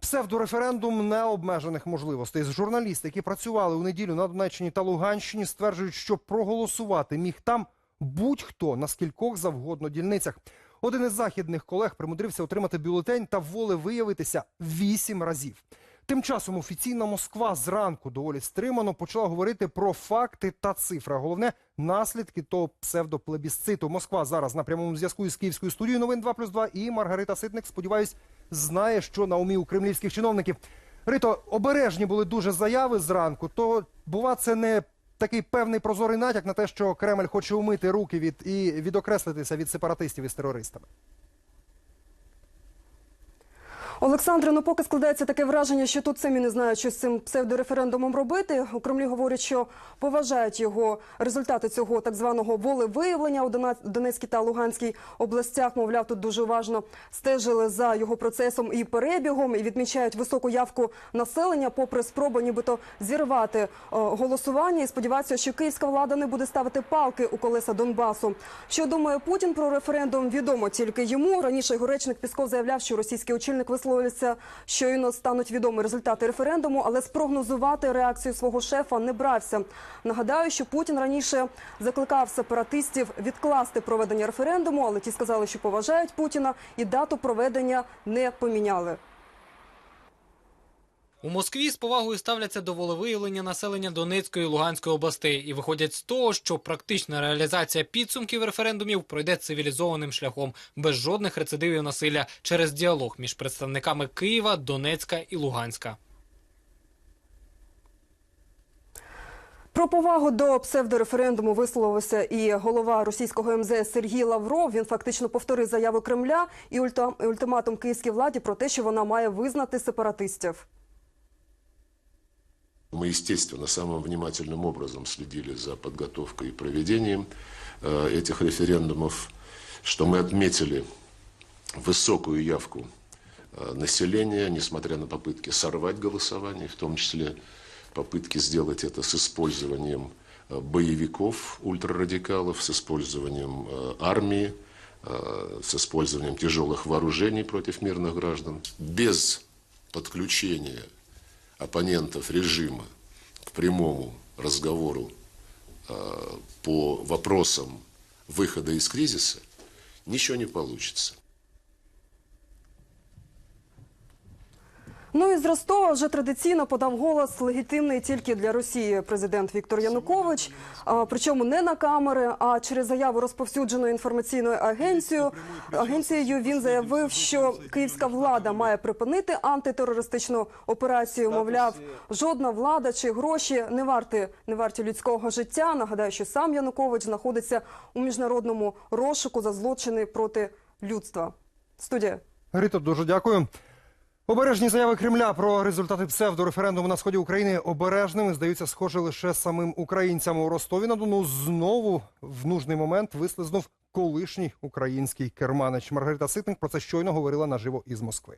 Псевдореферендум необмежених можливостей. Журналісти, які працювали у неділю на Донеччині та Луганщині, стверджують, що проголосувати міг там будь-хто на скількох завгодно дільницях. Один із західних колег примудрився отримати бюлетень та воле виявитися вісім разів. Тим часом офіційна Москва зранку доволі стримано почала говорити про факти та цифри. Головне наслідки того псевдоплебісциту. Москва зараз на прямому зв'язку із Київською студією новин 2 плюс 2 і Маргарита Ситник, сподіваюсь, знає, що на умі у кремлівських чиновників. Рито, обережні були дуже заяви зранку. То бува, це не такий певний прозорий натяк на те, що Кремль хоче умити руки від і відокреслитися від сепаратистів із терористами. Олександре, ну поки складається таке враження, що тут самі не знають, що з цим псевдореферендумом робити. У Кремлі говорять, що поважають його результати цього так званого волевиявлення у Донецькій та Луганській областях. Мовляв, тут дуже уважно стежили за його процесом і перебігом, і відмічають високу явку населення, попри спробу нібито зірвати е, голосування. І сподіваються, що київська влада не буде ставити палки у колеса Донбасу. Що думає Путін про референдум, відомо тільки йому. Раніше його речник Пісков заявляв, що російський очільник висловився, щойно стануть відомі результати референдуму, але спрогнозувати реакцію свого шефа не брався. Нагадаю, що Путін раніше закликав сепаратистів відкласти проведення референдуму, але ті сказали, що поважають Путіна і дату проведення не поміняли. У Москві з повагою ставляться до волевиявлення населення Донецької і Луганської областей і виходять з того, що практична реалізація підсумків референдумів пройде цивілізованим шляхом, без жодних рецидивів насилля через діалог між представниками Києва, Донецька і Луганська. Про повагу до псевдореферендуму висловився і голова російського МЗС Сергій Лавров. Він фактично повторив заяву Кремля і ультиматум київській владі про те, що вона має визнати сепаратистів. Мы, естественно, самым внимательным образом следили за подготовкой и проведением э, этих референдумов, что мы отметили высокую явку э, населения, несмотря на попытки сорвать голосование, в том числе попытки сделать это с использованием э, боевиков, ультрарадикалов, с использованием армии, с использованием тяжелых вооружений против мирных граждан, без подключения оппонентов режима к прямому разговору по вопросам выхода из кризиса, ничего не получится. Ну і з Ростова вже традиційно подав голос легітимний тільки для Росії президент Віктор Янукович. Причому не на камери, а через заяву розповсюдженої інформаційною агенцією. Агенцією він заявив, що київська влада має припинити антитерористичну операцію. Мовляв, жодна влада чи гроші не варті не варті людського життя. Нагадаю, що сам Янукович знаходиться у міжнародному розшуку за злочини проти людства. Студія. Рито, дуже дякую. Обережні заяви Кремля про результати псевдореферендуму на сході України обережними здаються схоже лише самим українцям у Ростові на Дону. Знову в нужний момент вислизнув колишній український керманич. Маргарита Ситник про це щойно говорила наживо із Москви.